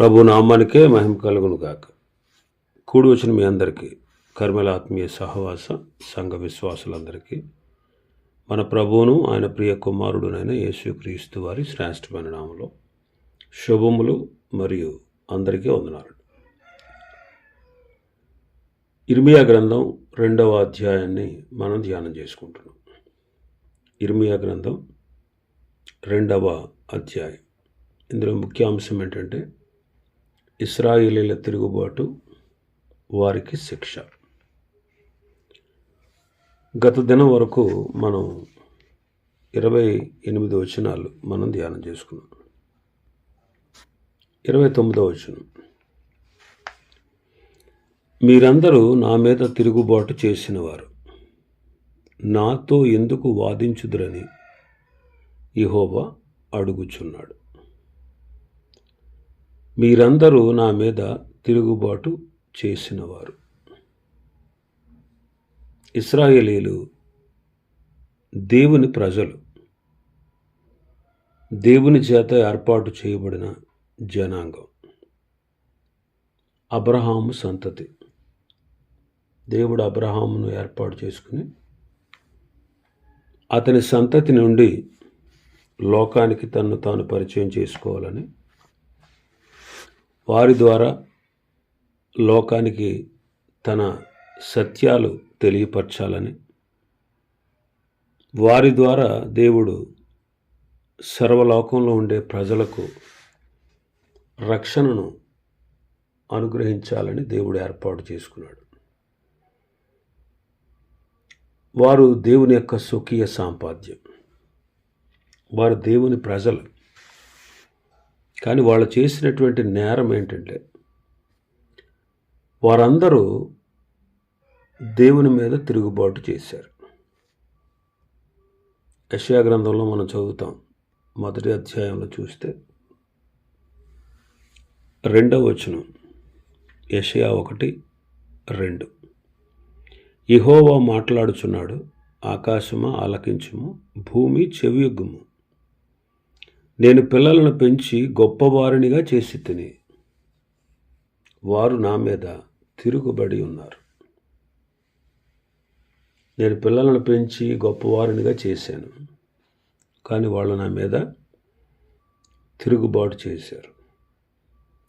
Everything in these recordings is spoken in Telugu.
ప్రభు నామానికే మహిమ కలుగును గాక కూడి వచ్చిన మీ అందరికీ కర్మల ఆత్మీయ సహవాస సంఘ విశ్వాసులందరికీ మన ప్రభువును ఆయన ప్రియ కుమారుడునైన యేసుక్రీస్తు వారి శ్రేష్టమైన నామలో శుభములు మరియు అందరికీ వందనాలు. ఇర్మియా గ్రంథం రెండవ అధ్యాయాన్ని మనం ధ్యానం చేసుకుంటున్నాం. ఇర్మియా గ్రంథం రెండవ అధ్యాయం. ఇందులో ముఖ్య అంశం ఏంటంటే ఇస్రాయిలీల తిరుగుబాటు వారికి శిక్ష. గత దినం వరకు మనం ఇరవై ఎనిమిది వచనాలు మనం ధ్యానం చేసుకున్నాం. ఇరవై తొమ్మిదో వచనం. మీరందరూ నా మీద తిరుగుబాటు చేసినవారు. నాతో ఎందుకు వాదించుదురని ఇహోబా అడుగుచున్నాడు. మీరందరూ నా మీద తిరుగుబాటు చేసినవారు. ఇస్రాయేలీలు దేవుని ప్రజలు. దేవుని చేత ఏర్పాటు చేయబడిన జనాంగం. అబ్రహాము సంతతి. దేవుడు అబ్రహామును ఏర్పాటు చేసుకుని అతని సంతతి నుండి లోకానికి తన్ను తాను పరిచయం చేసుకోవాలని వారి ద్వారా లోకానికి తన సత్యాలు తెలియపరచాలని వారి ద్వారా దేవుడు సర్వలోకంలో ఉండే ప్రజలకు రక్షణను అనుగ్రహించాలని దేవుడు ఏర్పాటు చేసుకున్నాడు. వారు దేవుని యొక్క స్వకీయ సాంపాద్యం. వారు దేవుని ప్రజలు. కానీ వాళ్ళు చేసినటువంటి నేరం ఏంటంటే వారందరూ దేవుని మీద తిరుగుబాటు చేశారు. యషయా గ్రంథంలో మనం చదువుతాం మొదటి అధ్యాయంలో చూస్తే రెండవ వచనం యషయా ఒకటి రెండు. ఇహోవా మాట్లాడుచున్నాడు ఆకాశమా ఆలకించుము భూమి చెవియొగ్గుము. నేను పిల్లలను పెంచి గొప్పవారినిగా చేసి తిని వారు నా మీద తిరుగుబడి ఉన్నారు. నేను పిల్లలను పెంచి గొప్పవారినిగా చేశాను కానీ వాళ్ళు నా మీద తిరుగుబాటు చేశారు.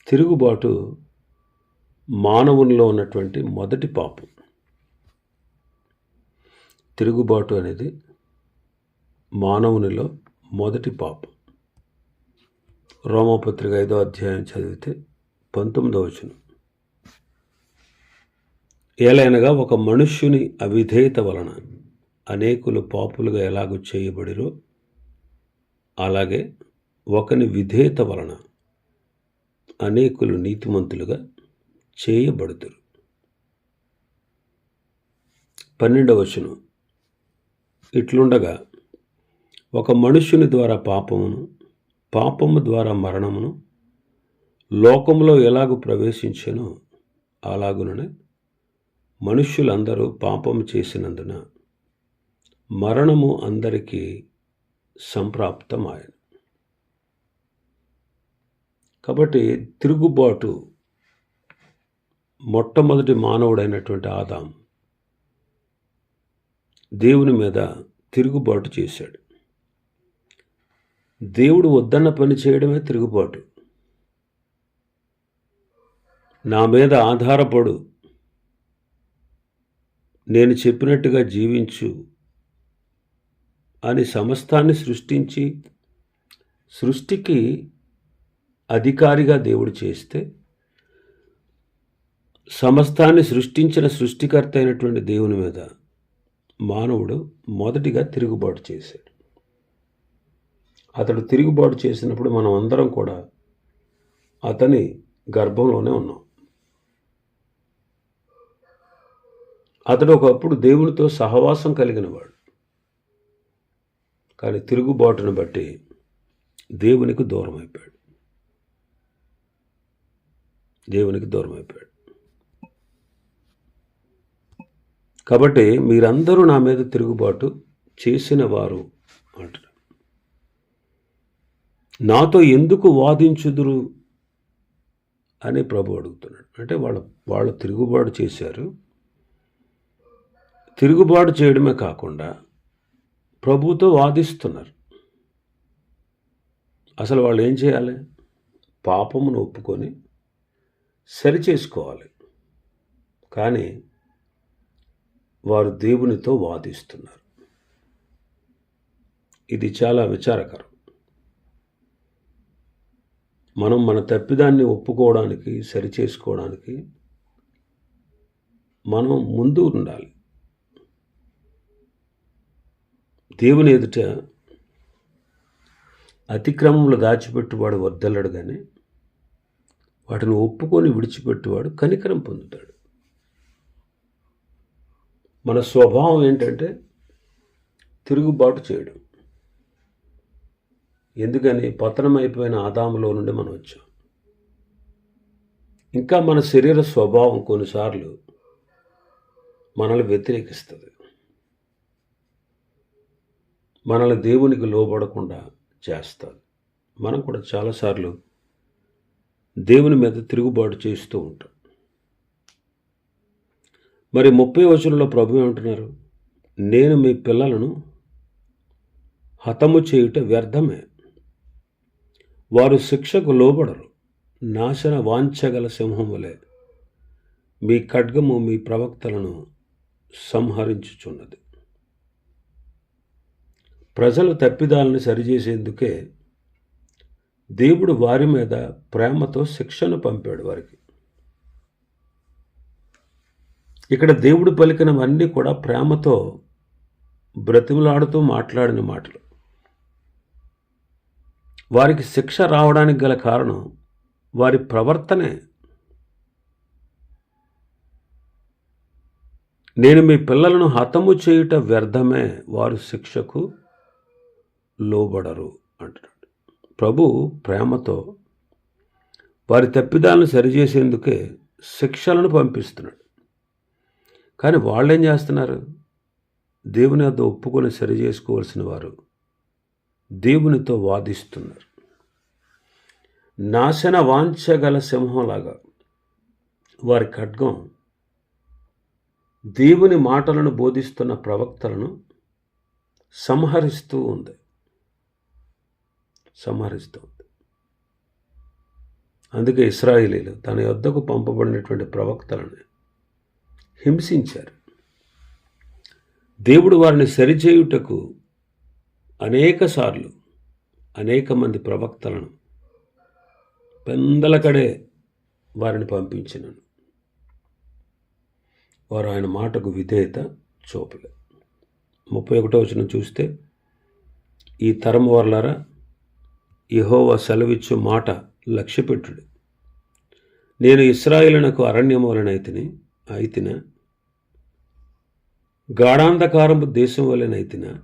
తిరుగుబాటు మానవునిలో ఉన్నటువంటి మొదటి పాపం. తిరుగుబాటు అనేది మానవునిలో మొదటి పాపం. రోమపత్రిక ఐదో అధ్యాయం చదివితే పంతొమ్మిదవ వచనం. ఏలైనగా ఒక మనుష్యుని అవిధేయత వలన అనేకులు పాపులుగా ఎలాగూ చేయబడిరో అలాగే ఒకని విధేయత వలన అనేకులు నీతిమంతులుగా చేయబడుతురు. పన్నెండవ వచనం. ఇట్లుండగా ఒక మనుష్యుని ద్వారా పాపమును పాపము ద్వారా మరణమును లోకంలో ఎలాగూ ప్రవేశించానో అలాగుననే మనుష్యులందరూ పాపము చేసినందున మరణము అందరికీ సంప్రాప్తమాయను. కాబట్టి తిరుగుబాటు మొట్టమొదటి మానవుడైనటువంటి ఆదాం దేవుని మీద తిరుగుబాటు చేశాడు. దేవుడు వద్దన్న పని చేయడమే తిరుగుబాటు. నా మీద ఆధారపడు. నేను చెప్పినట్టుగా జీవించు అని సమస్తాన్ని సృష్టించి సృష్టికి అధికారిగా దేవుడు చేస్తే సమస్తాన్ని సృష్టించిన సృష్టికర్త అయినటువంటి దేవుని మీద మానవుడు మొదటిగా తిరుగుబాటు చేశాడు. అతడు తిరుగుబాటు చేసినప్పుడు మనం అందరం కూడా అతని గర్భంలోనే ఉన్నాం. అతడు ఒకప్పుడు దేవునితో సహవాసం కలిగినవాడు. కానీ తిరుగుబాటును బట్టి దేవునికి దూరం అయిపోయాడు దేవునికి దూరం అయిపోయాడు కాబట్టి మీరందరూ నా మీద తిరుగుబాటు చేసిన వారు అంటారు నాతో ఎందుకు వాదించుదురు అని ప్రభు అడుగుతున్నాడు. అంటే వాళ్ళ వాళ్ళు తిరుగుబాటు చేశారు. తిరుగుబాటు చేయడమే కాకుండా ప్రభుతో వాదిస్తున్నారు. అసలు వాళ్ళు ఏం చేయాలి? పాపమును ఒప్పుకొని సరి చేసుకోవాలి కానీ వారు దేవునితో వాదిస్తున్నారు. ఇది చాలా విచారకరం. మనం మన తప్పిదాన్ని ఒప్పుకోవడానికి సరి చేసుకోవడానికి మనం ముందు ఉండాలి. దేవుని ఎదుట అతిక్రమంలో దాచిపెట్టువాడు వద్దలడు కానీ వాటిని ఒప్పుకొని విడిచిపెట్టువాడు కనికరం పొందుతాడు. మన స్వభావం ఏంటంటే తిరుగుబాటు చేయడం. ఎందుకని పతనం అయిపోయిన ఆదాములో నుండి మనం వచ్చాం. ఇంకా మన శరీర స్వభావం కొన్నిసార్లు మనల్ని వ్యతిరేకిస్తుంది. మనల్ని దేవునికి లోబడకుండా చేస్తుంది. మనం కూడా చాలాసార్లు దేవుని మీద తిరుగుబాటు చేస్తూ ఉంటాం. మరి ముప్పై వచనంలో ప్రభు ఏమంటున్నారు? నేను మీ పిల్లలను హతము చేయుట వ్యర్థమే. వారు శిక్షకు లోబడరు. నాశన వాంఛగల సింహం వలె మీ ఖడ్గము మీ ప్రవక్తలను సంహరించుచున్నది. ప్రజలు తప్పిదాలను సరిచేసేందుకే దేవుడు వారి మీద ప్రేమతో శిక్షను పంపాడు వారికి. ఇక్కడ దేవుడు పలికినవన్నీ కూడా ప్రేమతో బ్రతిమలాడుతూ మాట్లాడిన మాటలు. వారికి శిక్ష రావడానికి గల కారణం వారి ప్రవర్తనే. నేను మీ పిల్లలను హతము చేయుట వ్యర్థమే వారు శిక్షకు లోబడరు అంటున్నాడు. ప్రభు ప్రేమతో వారి తప్పిదాలను సరిచేసేందుకే శిక్షలను పంపిస్తున్నాడు. కానీ వాళ్ళు ఏం చేస్తున్నారు? దేవుని వద్ద ఒప్పుకొని సరి చేసుకోవాల్సిన వారు దేవునితో వాదిస్తున్నారు. నాశన వాంఛగల సింహంలాగా వారి ఖడ్గం దేవుని మాటలను బోధిస్తున్న ప్రవక్తలను సంహరిస్తూ ఉంది. సంహరిస్తూ ఉంది. అందుకే ఇస్రాయిలీలు తన యొద్దకు పంపబడినటువంటి ప్రవక్తలను హింసించారు. దేవుడు వారిని సరిచేయుటకు అనేకసార్లు అనేక మంది ప్రవక్తలను పెందలకడే వారిని పంపించినను. వారు ఆయన మాటకు విధేయత చూపలే. ముప్పై ఒకటో వచ్చిన చూస్తే ఈ తరం వర్లరా ఇహోవా సెలవిచ్చు మాట లక్ష్యపెట్టుడు. నేను ఇస్రాయిలనకు అరణ్యం వలనైతిని అయితిన? గాఢాంధకారం దేశం వలనైతినా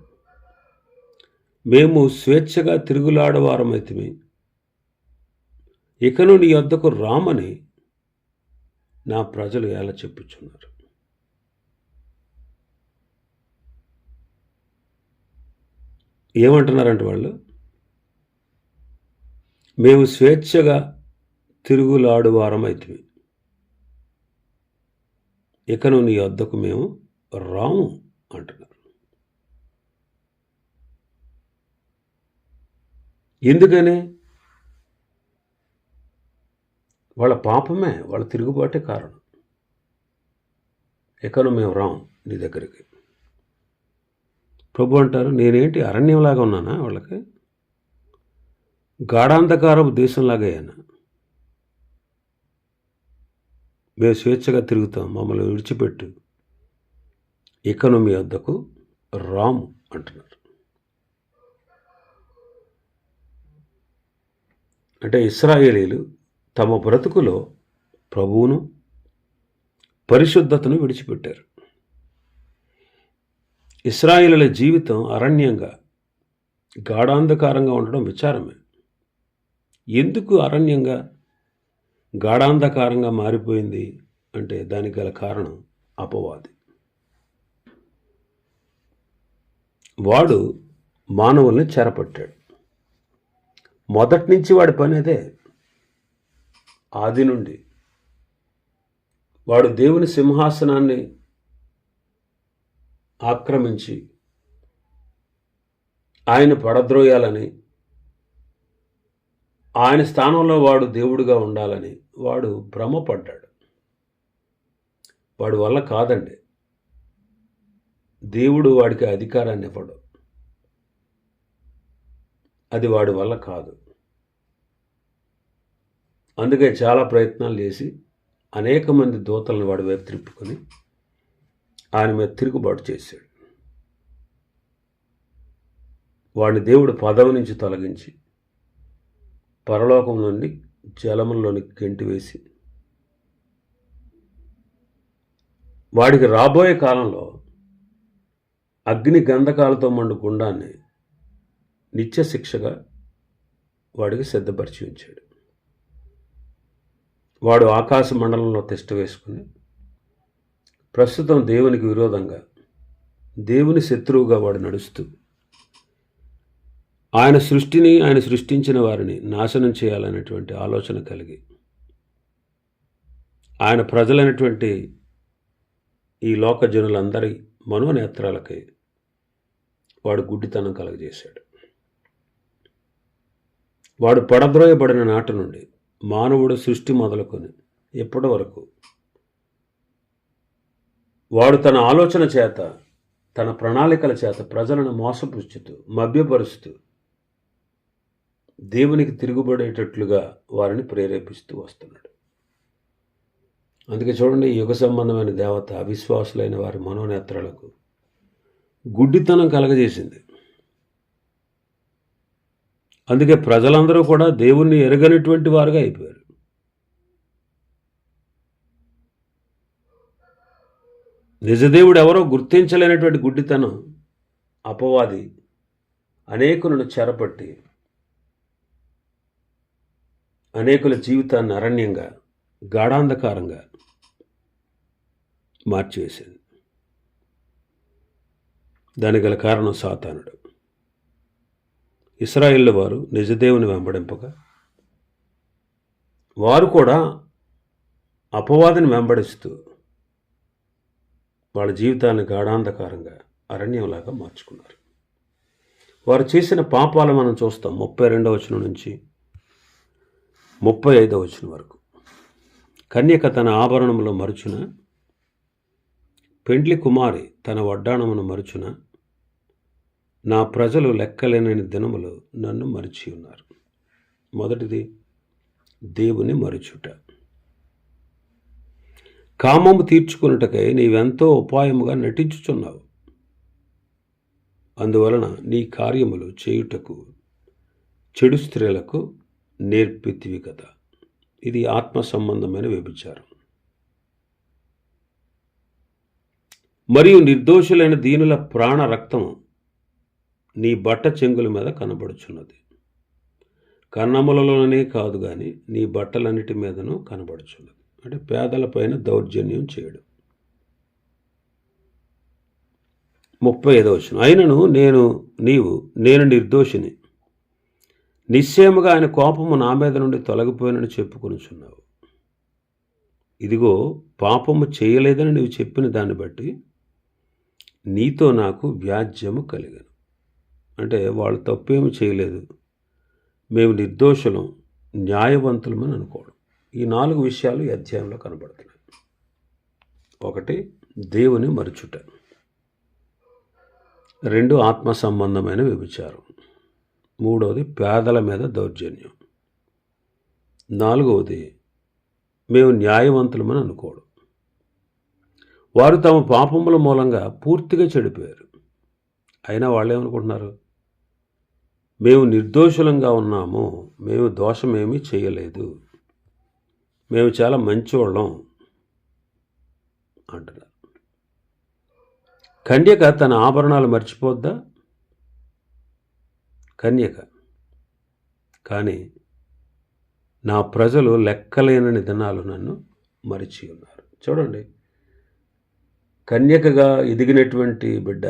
మేము స్వేచ్ఛగా తిరుగులాడవారమైతిమి. ఇకను నీ వద్దకు రామని నా ప్రజలు ఎలా చెప్పుచున్నారు. ఏమంటున్నారంటే వాళ్ళు? మేము స్వేచ్ఛగా తిరుగులాడు అవుతుంది ఇకను నీ వద్దకు మేము రాము అంటున్నారు. ఎందుకని? వాళ్ళ పాపమే వాళ్ళ తిరుగుబాటే కారణం. ఎక్కడో మేము రాం నీ దగ్గరికి? ప్రభు అంటారు నేనేంటి అరణ్యంలాగా ఉన్నానా వాళ్ళకి? గాఢాంధకారపు దేశంలాగా అయ్యాను? మేము స్వేచ్ఛగా తిరుగుతాం మమ్మల్ని విడిచిపెట్టు. ఇకను మీ వద్దకు రాము అంటున్నారు. అంటే ఇస్రాయేలీలు తమ బ్రతుకులో ప్రభువును పరిశుద్ధతను విడిచిపెట్టారు. ఇస్రాయేలుల జీవితం అరణ్యంగా గాఢాంధకారంగా ఉండడం విచారమే. ఎందుకు అరణ్యంగా గాఢాంధకారంగా మారిపోయింది అంటే దానికి గల కారణం అపవాది. వాడు మానవుల్ని చెరపట్టాడు. మొదటి నుంచి వాడి పని అదే. ఆది నుండి. వాడు దేవుని సింహాసనాన్ని ఆక్రమించి ఆయన పడద్రోయాలని ఆయన స్థానంలో వాడు దేవుడిగా ఉండాలని వాడు భ్రమపడ్డాడు. వాడి వల్ల కాదండి. దేవుడు వాడికి అధికారాన్ని ఇవ్వడు. అది వాడి వల్ల కాదు. అందుకే చాలా ప్రయత్నాలు చేసి అనేక మంది దూతలను వాడి వైపు త్రిప్పుకొని ఆయన మీద తిరుగుబాటు చేశాడు. వాడిని దేవుడు పదవి నుంచి తొలగించి పరలోకం నుండి జలములోని గెంటివేసి వాడికి రాబోయే కాలంలో అగ్ని గంధకాలతో మండు గుండాన్ని నిత్య శిక్షగా వాడికి సిద్ధపరిచి ఉంచాడు. వాడు ఆకాశ మండలంలో తిష్ట వేసుకుని ప్రస్తుతం దేవునికి విరోధంగా దేవుని శత్రువుగా వాడు నడుస్తూ ఆయన సృష్టిని ఆయన సృష్టించిన వారిని నాశనం చేయాలనేటువంటి ఆలోచన కలిగి ఆయన ప్రజలైనటువంటి ఈ లోక జనులందరి మనోనేత్రాలకై వాడు గుడ్డితనం కలగజేశాడు. వాడు పడద్రోయబడిన నాటి నుండి మానవుడు సృష్టి మొదలుకొని ఇప్పటి వరకు వాడు తన ఆలోచన చేత తన ప్రణాళికల చేత ప్రజలను మోసపుచ్చుతూ మభ్యపరుస్తూ దేవునికి తిరుగుబడేటట్లుగా వారిని ప్రేరేపిస్తూ వస్తున్నాడు. అందుకే చూడండి యుగ సంబంధమైన దేవత అవిశ్వాసులైన వారి మనోనేత్రాలకు గుడ్డితనం కలగజేసింది. అందుకే ప్రజలందరూ కూడా దేవుణ్ణి ఎరగనటువంటి వారుగా అయిపోయారు. నిజదేవుడు ఎవరో గుర్తించలేనటువంటి గుడ్డితనం అపవాది అనేకులను చెరపట్టి అనేకుల జీవితాన్ని అరణ్యంగా గాఢాంధకారంగా మార్చివేసింది. దానికి గల కారణం సాతానుడు. ఇస్రాయిల్ వారు నిజదేవుని వెంబడింపగా. వారు కూడా అపవాదిని వెంబడిస్తూ వాళ్ళ జీవితాన్ని గాఢాంధకారంగా అరణ్యంలాగా మార్చుకున్నారు. వారు చేసిన పాపాలు మనం చూస్తాం ముప్పై రెండవ వచనం నుంచి ముప్పై ఐదవ వచనం వరకు. కన్యక తన ఆభరణములో మరుచున పెండ్లి కుమారి తన వడ్డాణమును మరుచున నా ప్రజలు లెక్కలేనని దినములు నన్ను మరిచి ఉన్నారు. మొదటిది దేవుని మరుచుట. కామము తీర్చుకున్నటకై నీవెంతో ఉపాయముగా నటించుచున్నావు. అందువలన నీ కార్యములు చేయుటకు చెడు స్త్రీలకు నేర్పితివి కదా. ఇది ఆత్మ సంబంధమైన వ్యభిచారం. మరియు నిర్దోషులైన దీనుల ప్రాణ రక్తము నీ బట్ట చెంగుల మీద కనబడుచున్నది. కన్నములలోనే కాదు కానీ నీ బట్టలన్నిటి మీదను కనబడుచున్నది. అంటే పేదలపైన దౌర్జన్యం చేయడం. ముప్పై ఐదవ వచనం. అయినను నేను నీవు నేను నిర్దోషిని. నిశ్చయముగా ఆయన కోపము నా మీద నుండి తొలగిపోయినని చెప్పుకొనుచున్నావు. ఇదిగో పాపము చేయలేదని నీవు చెప్పిన దాన్ని బట్టి నీతో నాకు వ్యాజ్యము కలిగను. అంటే వాళ్ళు తప్పేమి చేయలేదు. మేము నిర్దోషులం న్యాయవంతులమని అనుకోవడం. ఈ నాలుగు విషయాలు ఈ అధ్యాయంలో కనబడుతున్నాయి. ఒకటి దేవుని మరుచుట. రెండు ఆత్మ సంబంధమైన వ్యభిచారం. మూడవది పేదల మీద దౌర్జన్యం. నాలుగవది మేము న్యాయవంతులమని అనుకోవడం. వారు తమ పాపముల మూలంగా పూర్తిగా చెడిపోయారు. అయినా వాళ్ళు ఏమనుకుంటున్నారు మేము నిర్దోషులంగా ఉన్నాము మేము దోషమేమీ చేయలేదు. మేము చాలా మంచివాళ్ళం అంటున్నారు. కన్యక తన ఆభరణాలు మర్చిపోద్దా? కన్యక. కానీ నా ప్రజలు లెక్కలేనని దినాలు నన్ను మరిచి ఉన్నారు. చూడండి. కన్యకగా ఎదిగినటువంటి బిడ్డ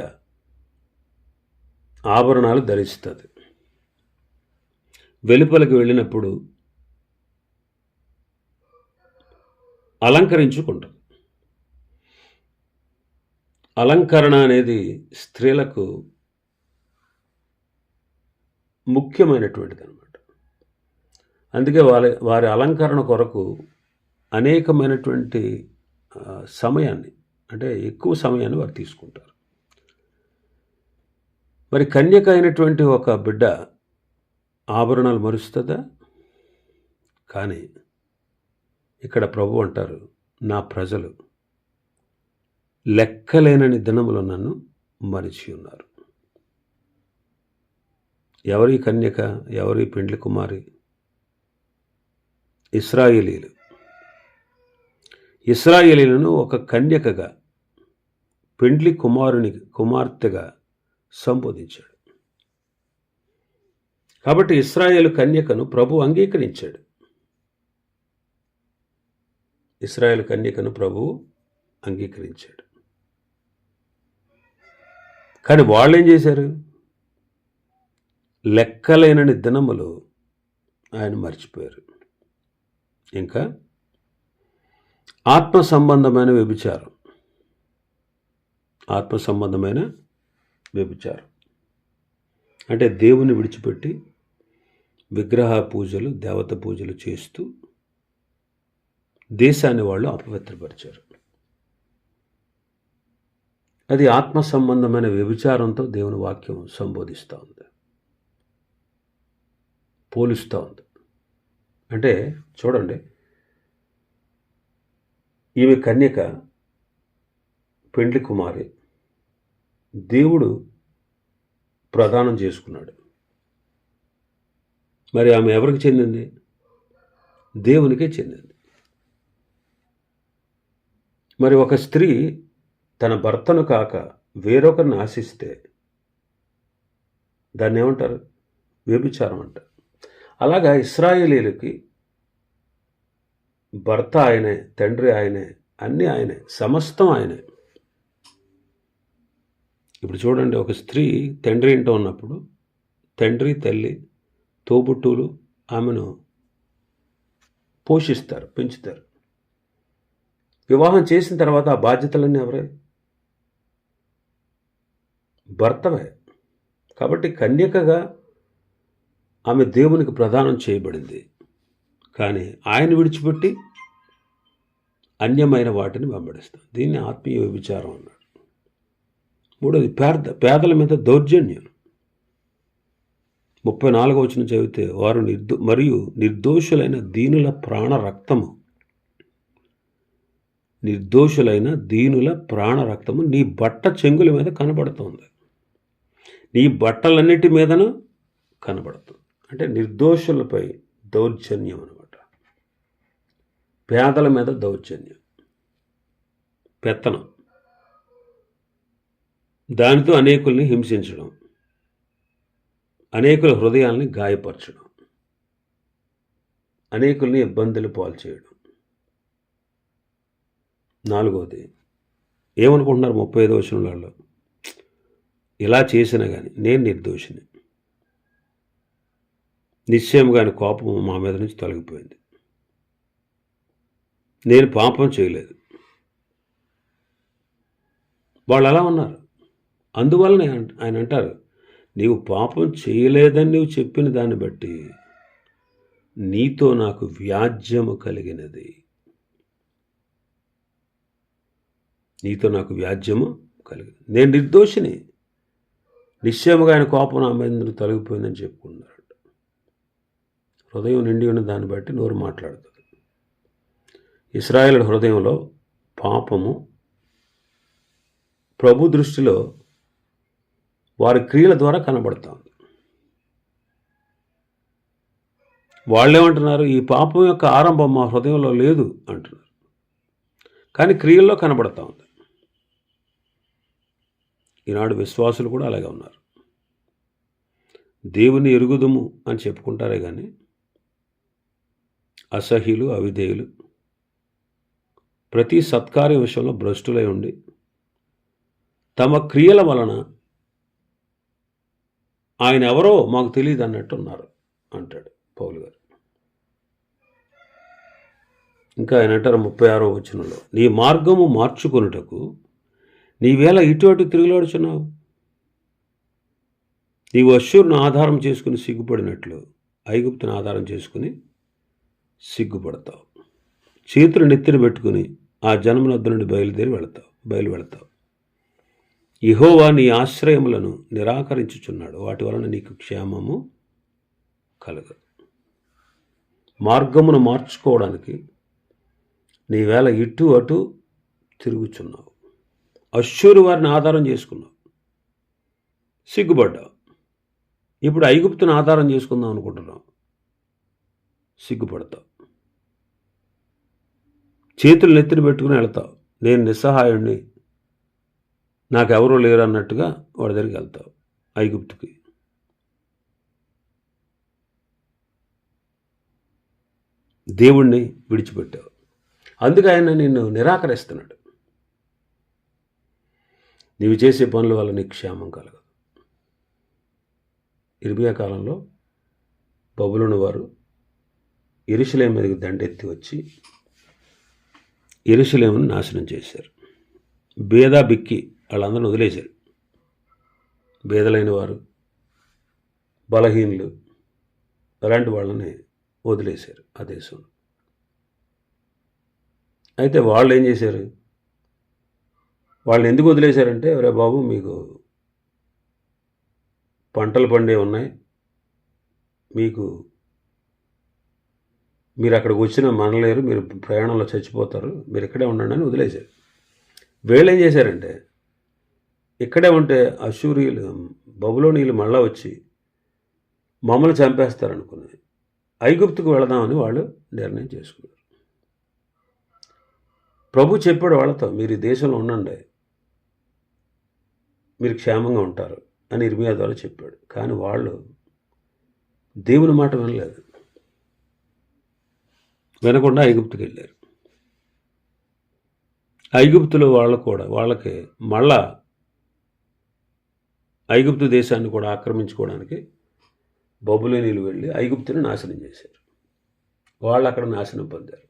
ఆభరణాలు ధరిస్తుంది. వెలుపలికి వెళ్ళినప్పుడు అలంకరించుకుంటారు అలంకరణ అనేది స్త్రీలకు ముఖ్యమైనటువంటిది అనమాట అందుకే వారి వారి అలంకరణ కొరకు అనేకమైనటువంటి సమయాన్ని అంటే ఎక్కువ సమయాన్ని వారు తీసుకుంటారు. మరి కన్యక అయినటువంటి ఒక బిడ్డ ఆభరణాలు మరుస్తుందా? కానీ ఇక్కడ ప్రభు అంటారు నా ప్రజలు లెక్కలేనని దినములు నన్ను మరిచి ఉన్నారు. ఎవరి కన్యక ఎవరి పెండ్లి కుమారి? ఇస్రాయేలీలు. ఇస్రాయేలీలను ఒక కన్యకగా పెండ్లి కుమారుని కుమార్తెగా సంబోధించాడు. కాబట్టి ఇస్రాయేల్ కన్యకను ప్రభు అంగీకరించాడు. ఇస్రాయేల్ కన్యకను ప్రభు అంగీకరించాడు. కానీ వాళ్ళు ఏం చేశారు? లెక్కలేనని దినములు ఆయన మర్చిపోయారు. ఇంకా ఆత్మ సంబంధమైన వ్యభిచారం. ఆత్మ సంబంధమైన వ్యభిచారం. అంటే దేవుని విడిచిపెట్టి విగ్రహ పూజలు దేవత పూజలు చేస్తూ దేశాన్ని వాళ్ళు అపవిత్రపరిచారు. అది ఆత్మ సంబంధమైన వ్యభిచారంతో దేవుని వాక్యం సంబోధిస్తూ ఉంది. పోలుస్తూ ఉంది. అంటే చూడండి ఈమె కన్యక పెండ్లి కుమారి దేవుడు ప్రదానం చేసుకున్నాడు. మరి ఆమె ఎవరికి చెందింది? దేవునికే చెందింది. మరి ఒక స్త్రీ తన భర్తను కాక వేరొకరిని ఆశిస్తే దాన్ని ఏమంటారు? వ్యభిచారం అంటారు. అలాగా ఇస్రాయేలీలకి భర్త ఆయనే తండ్రి ఆయనే అన్నీ ఆయనే సమస్తం ఆయనే. ఇప్పుడు చూడండి ఒక స్త్రీ తండ్రి ఇంట ఉన్నప్పుడు తండ్రి తల్లి తోబుట్టువులు ఆమెను పోషిస్తారు పెంచుతారు. వివాహం చేసిన తర్వాత ఆ బాధ్యతలన్నీ ఎవరే? భర్తవే. కాబట్టి కన్యకగా ఆమె దేవునికి ప్రదానం చేయబడింది. కానీ ఆయన విడిచిపెట్టి అన్యమైన వాటిని వెంబడిస్తాం. దీన్ని ఆత్మీయ విచారం అన్నాడు. మూడోది పేద పేదల మీద దౌర్జన్యం. ముప్పై నాలుగో వచ్చిన చదివితే వారు నిర్దో మరియు నిర్దోషులైన దీనుల ప్రాణ రక్తము. నిర్దోషులైన దీనుల ప్రాణ రక్తము నీ బట్ట చెంగుల మీద కనబడుతుంది. నీ బట్టలన్నిటి మీదను కనబడుతుంది. అంటే నిర్దోషులపై దౌర్జన్యం అనమాట పేదల మీద దౌర్జన్యం. పెత్తనం. దానితో అనేకుల్ని హింసించడం. అనేకుల హృదయాల్ని గాయపరచడం అనేకుల్ని ఇబ్బందులు పాల్చేయడం నాలుగవది ఏమనుకుంటున్నారు ముప్పై ఐదు వచనంలో? ఇలా చేసినా కానీ నేను నిర్దోషిని. నిశ్చయంగా కోపం మా మీద నుంచి తొలగిపోయింది. నేను పాపం చేయలేదు. వాళ్ళు అలా ఉన్నారు. అందువలనే ఆయన అంటారు నీవు పాపం చేయలేదని నీవు చెప్పిన దాన్ని బట్టి నీతో నాకు వ్యాజ్యము కలిగినది. నీతో నాకు వ్యాజ్యము కలిగింది నేను నిర్దోషిని. నిశ్చయముగా ఆయన కోపం నా మీద తొలగిపోయిందని చెప్పుకున్నాడు. హృదయం నిండి ఉన్న దాన్ని బట్టి నోరు మాట్లాడుతుంది. ఇస్రాయేల్ హృదయంలో పాపము ప్రభు దృష్టిలో వారి క్రియల ద్వారా కనబడుతోంది. వాళ్ళేమంటున్నారు ఈ పాపం యొక్క ఆరంభం మా హృదయంలో లేదు అంటున్నారు. కానీ క్రియల్లో కనబడతా ఉంది ఈనాడు విశ్వాసులు కూడా అలాగే ఉన్నారు. దేవుని ఎరుగుదుము అని చెప్పుకుంటారే కానీ అసహ్యులు అవిధేయులు ప్రతి సత్కార్య విషయంలో భ్రష్టులై ఉండి తమ క్రియల వలన ఆయన ఎవరో మాకు తెలియదు అన్నట్టు ఉన్నారు అంటాడు పౌలు గారు. ఇంకా ఆయన అంటారు ముప్పై ఆరో వచనంలో నీ మార్గము మార్చుకొనుటకు నీవేళ ఇటు అటు తిరుగులాడుచున్నావు? నీవు అశ్వరును ఆధారం చేసుకుని సిగ్గుపడినట్లు ఐగుప్తును ఆధారం చేసుకుని సిగ్గుపడతావు. చేతులు నెత్తిన పెట్టుకుని ఆ జన్మనద్దు నుండి బయలుదేరి వెళతావు బయలు వెళతావు ఇహోవా నీ ఆశ్రయములను నిరాకరించుచున్నాడు. వాటి వలన నీకు క్షేమము కలగదు మార్గమును మార్చుకోవడానికి నీ వేళ ఇటు అటు తిరుగుచున్నావు. అశ్షూరు వారిని ఆధారం చేసుకున్నావు. సిగ్గుపడ్డావు. ఇప్పుడు ఐగుప్తును ఆధారం చేసుకుందాం అనుకుంటున్నావు. సిగ్గుపడతావు. చేతులు నెత్తిన పెట్టుకుని వెళ్తావు. నేను నిస్సహాయుడిని నాకెవరూ లేరు అన్నట్టుగా వాడి దగ్గరికి వెళ్తావు ఐగుప్తుకి. దేవుణ్ణి విడిచిపెట్టావు. అందుకే ఆయన నిన్ను నిరాకరిస్తున్నాడు. నీవు చేసే పనుల వల్ల నీకు క్షేమం కలగదు. ఇర్మియా కాలంలో బబులుని వారు ఇరుషులేం మీదకి దండెత్తి వచ్చి ఇరుషులేమును నాశనం చేశారు. బేదా బిక్కి వాళ్ళందరిని వదిలేశారు. బేదలైన వారు బలహీనులు అలాంటి వాళ్ళని వదిలేశారు ఆ దేశంలో. అయితే వాళ్ళు ఏం చేశారు? వాళ్ళు ఎందుకు వదిలేశారంటే రే బాబు మీకు పంటలు పండే ఉన్నాయి. మీకు మీరు అక్కడికి వచ్చిన మనలేరు మీరు ప్రయాణంలో చచ్చిపోతారు. మీరు ఇక్కడే ఉండండి అని వదిలేశారు. వీళ్ళు ఏం చేశారంటే ఇక్కడే ఉంటే అశూరియులు బబులోనీయులు మళ్ళా వచ్చి మమ్మల్ని చంపేస్తారనుకుని ఐగుప్తుకు వెళదామని వాళ్ళు నిర్ణయం చేసుకున్నారు. ప్రభు చెప్పాడు వాళ్ళతో మీరు ఈ దేశంలో ఉండండి. మీరు క్షేమంగా ఉంటారు అని ఇర్మియా ద్వారా చెప్పాడు. కానీ వాళ్ళు దేవుని మాట వినలేదు. వినకుండా ఐగుప్తుకి వెళ్ళారు. ఐగుప్తులో వాళ్ళు కూడా వాళ్ళకి మళ్ళా ఐగుప్తు దేశాన్ని కూడా ఆక్రమించుకోవడానికి బొబ్బులేనీళ్ళు వెళ్ళి ఐగుప్తుని నాశనం చేశారు. వాళ్ళు అక్కడ నాశనం పొందారు.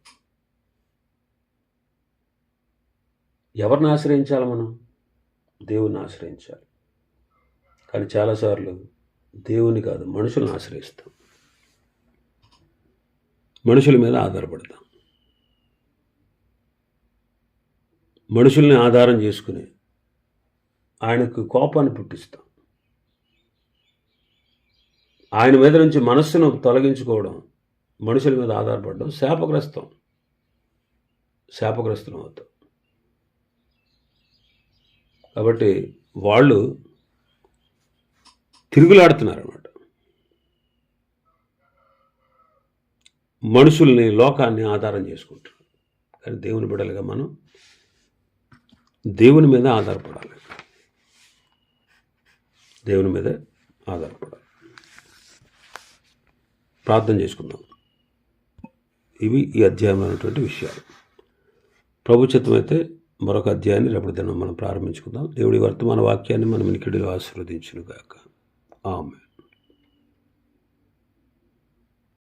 ఎవరిని ఆశ్రయించాలి మనం? దేవుని ఆశ్రయించాలి. కానీ చాలాసార్లు దేవుని కాదు మనుషులను ఆశ్రయిస్తాం. మనుషుల మీద ఆధారపడతాం. మనుషుల్ని ఆధారం చేసుకుని ఆయనకు కోపాన్ని పుట్టిస్తాం. ఆయన మీద నుంచి మనస్సును తొలగించుకోవడం మనుషుల మీద ఆధారపడడం శాపగ్రస్తం. శాపగ్రస్తులం అవుతాం. కాబట్టి వాళ్ళు తిరుగులాడుతున్నారు అన్నమాట మనుషుల్ని లోకాన్ని ఆధారం చేసుకుంటారు కానీ దేవుని బిడలుగా మనం దేవుని మీద ఆధారపడాలి. దేవుని మీద ఆధారపడాలి. ప్రార్థన చేసుకుందాం. ఇవి ఈ అధ్యాయమైనటువంటి విషయాలు. ప్రభుత్వం అయితే మరొక అధ్యాయాన్ని రేపటి దినం మనం ప్రారంభించుకుందాం. దేవుడి వర్తమాన వాక్యాన్ని మనం ఇక్కడిలో ఆశీర్వదించును గాక ఆమె